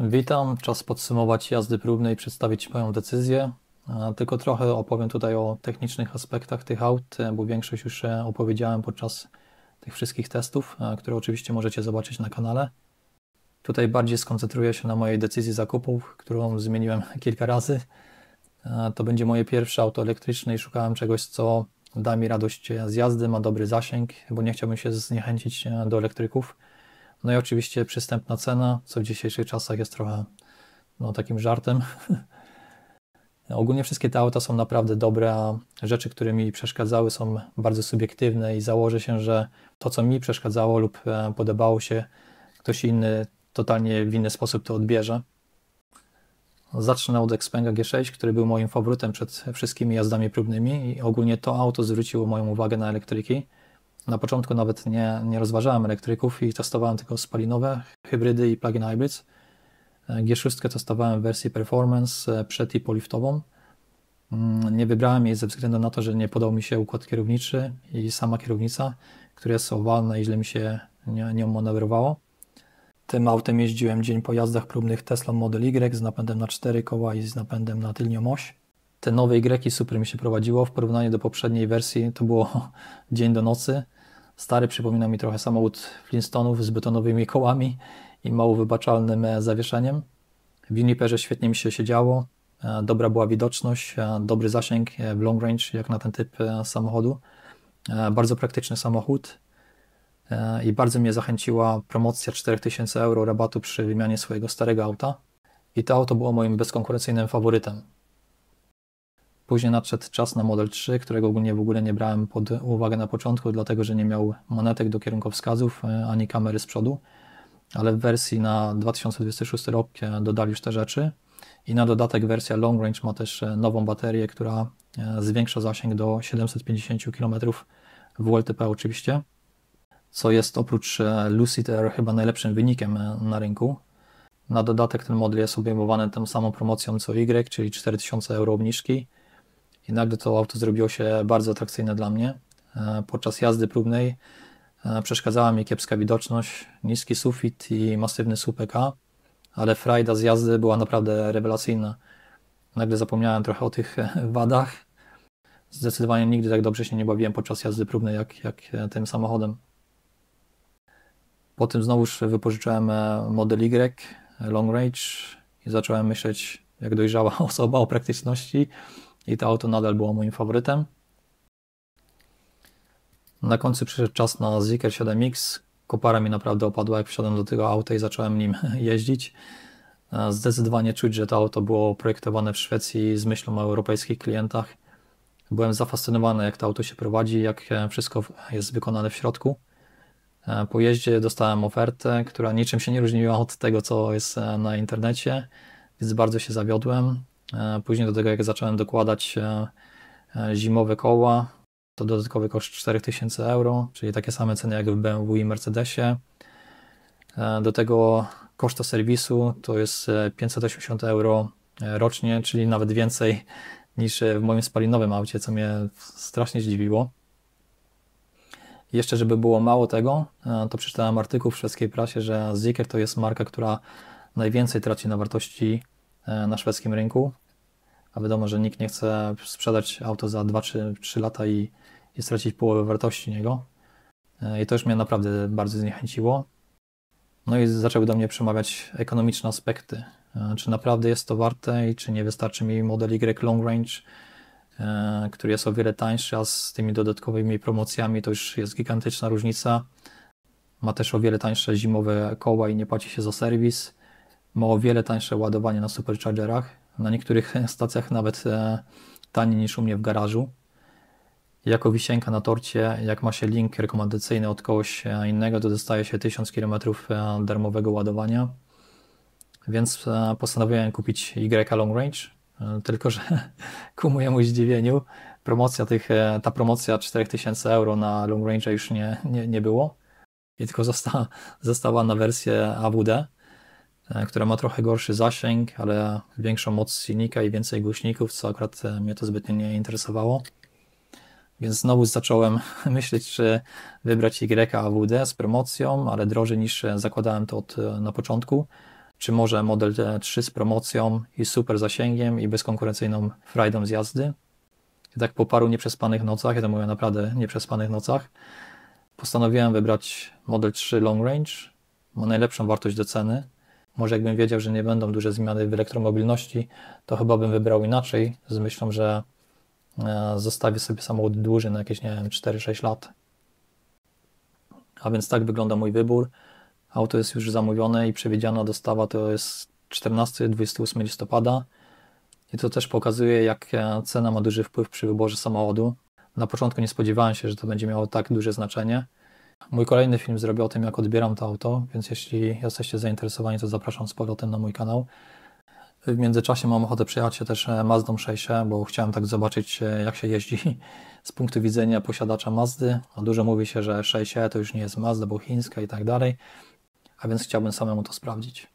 Witam, czas podsumować jazdy próbne i przedstawić moją decyzję. Tylko trochę opowiem tutaj o technicznych aspektach tych aut, bo większość już opowiedziałem podczas tych wszystkich testów, które oczywiście możecie zobaczyć na kanale. Tutaj bardziej skoncentruję się na mojej decyzji zakupów, którą zmieniłem kilka razy. To będzie moje pierwsze auto elektryczne i szukałem czegoś, co da mi radość z jazdy, ma dobry zasięg, bo nie chciałbym się zniechęcić do elektryków. No i oczywiście przystępna cena, co w dzisiejszych czasach jest trochę no, takim żartem. Ogólnie wszystkie te auta są naprawdę dobre, a rzeczy, które mi przeszkadzały, są bardzo subiektywne i założę się, że to, co mi przeszkadzało lub e, podobało się, ktoś inny totalnie w inny sposób to odbierze. Zacznę od Xpenga G6, który był moim faworytem przed wszystkimi jazdami próbnymi i ogólnie to auto zwróciło moją uwagę na elektryki. Na początku nawet nie, nie rozważałem elektryków i testowałem tylko spalinowe, hybrydy i plug-in hybrids. G6 testowałem w wersji performance e, przed i poliftową. Mm, nie wybrałem jej ze względu na to, że nie podał mi się układ kierowniczy i sama kierownica, która jest owalna i źle mi się nie manewrowało. Tym autem jeździłem dzień po jazdach próbnych Tesla Model Y z napędem na 4 koła i z napędem na tylnią oś. Te nowe Y super mi się prowadziło w porównaniu do poprzedniej wersji. To było dzień do nocy. Stary przypomina mi trochę samochód Flintstonów z betonowymi kołami i mało wybaczalnym e, zawieszeniem. W Juniperze świetnie mi się siedziało, e, dobra była widoczność, e, dobry zasięg w long range jak na ten typ samochodu. Bardzo praktyczny samochód i bardzo mnie zachęciła promocja 4000 euro rabatu przy wymianie swojego starego auta. I to auto było moim bezkonkurencyjnym faworytem. Później nadszedł czas na Model 3, którego ogólnie w ogóle nie brałem pod uwagę na początku, dlatego że nie miał monetek do kierunkowskazów e, ani kamery z przodu, ale w wersji na 2026 rok e, dodali już te rzeczy. I na dodatek wersja Long Range ma też e, nową baterię, która zwiększa zasięg do 750 km w WLTP oczywiście, co jest oprócz Lucid Air chyba najlepszym wynikiem na rynku. Na dodatek ten model jest obejmowany tą samą promocją co Y, czyli 4000 euro obniżki i nagle to auto zrobiło się bardzo atrakcyjne dla mnie. E, podczas jazdy próbnej e, przeszkadzała mi kiepska widoczność, niski sufit i masywny słupek A, ale frajda z jazdy była naprawdę rewelacyjna. Nagle zapomniałem trochę o tych wadach. Zdecydowanie nigdy tak dobrze się nie bawiłem podczas jazdy próbnej jak, jak tym samochodem. Potem znowuż wypożyczyłem e, Model Y Long Range i zacząłem myśleć jak dojrzała osoba o praktyczności i to auto nadal było moim faworytem. Na końcu przyszedł czas na Zeekr 7X. Kopara mi naprawdę opadła, jak wsiadłem do tego auta i zacząłem nim jeździć. Zdecydowanie czuć, że to auto było projektowane w Szwecji z myślą o europejskich klientach. Byłem zafascynowany, jak to auto się prowadzi, jak wszystko jest wykonane w środku. Po jeździe dostałem ofertę, która niczym się nie różniła od tego, co jest na internecie, więc bardzo się zawiodłem. E, później do tego, jak zacząłem dokładać e, e, zimowe koła, to dodatkowy koszt 4000 euro, czyli takie same ceny jak w BMW i Mercedesie. Do tego koszta serwisu to jest 580 euro rocznie, czyli nawet więcej niż w moim spalinowym aucie, co mnie strasznie zdziwiło. Jeszcze, żeby było mało tego, to przeczytałem artykuł w szwedzkiej prasie, że Zeekr to jest marka, która najwięcej traci na wartości na szwedzkim rynku a wiadomo, że nikt nie chce sprzedać auto za 2-3 lata i, i stracić połowę wartości niego. E, I to już mnie naprawdę bardzo zniechęciło. No i zaczęły do mnie przemawiać ekonomiczne aspekty. E, czy naprawdę jest to warte i czy nie wystarczy mi model Y Long Range, e, który jest o wiele tańszy, a z tymi dodatkowymi promocjami to już jest gigantyczna różnica. Ma też o wiele tańsze zimowe koła i nie płaci się za serwis. Ma o wiele tańsze ładowanie na superchargerach, na niektórych stacjach nawet e, taniej niż u mnie w garażu. Jako wisienka na torcie, jak ma się link rekomendacyjny od kogoś e, innego, to dostaje się 1000 km e, darmowego ładowania. Więc postanowiłem kupić Y Long Range, tylko że ku mojemu zdziwieniu promocja tych, ta promocja 4000 euro na Long Range już nie, nie, nie było i tylko została, została na wersję AWD. E, która ma trochę gorszy zasięg, ale większą moc silnika i więcej głośników, co akurat e, mnie to zbytnio nie interesowało. Więc znowu zacząłem myśleć, czy wybrać Y AWD z promocją, ale drożej niż zakładałem to od, na początku, czy może model 3 z promocją i super zasięgiem i bezkonkurencyjną frajdą z jazdy. I tak po paru nieprzespanych nocach, ja to mówię naprawdę nieprzespanych nocach, postanowiłem wybrać model 3 long range. Ma najlepszą wartość do ceny. Może jakbym wiedział, że nie będą duże zmiany w elektromobilności, to chyba bym wybrał inaczej, z myślą, że e, zostawię sobie samochód dłużej na jakieś, nie wiem, 4-6 lat. A więc tak wygląda mój wybór. Auto jest już zamówione i przewidziana dostawa to jest 14-28 listopada. I to też pokazuje, jak cena ma duży wpływ przy wyborze samochodu. Na początku nie spodziewałem się, że to będzie miało tak duże znaczenie. Mój kolejny film zrobię o tym, jak odbieram to auto, więc jeśli jesteście zainteresowani, to zapraszam z powrotem na mój kanał. W międzyczasie mam ochotę przejechać się też Mazdą 6, bo chciałem tak zobaczyć, jak się jeździ z punktu widzenia posiadacza Mazdy. A dużo mówi się, że 6 to już nie jest Mazda, bo chińska i tak dalej a więc chciałbym samemu to sprawdzić.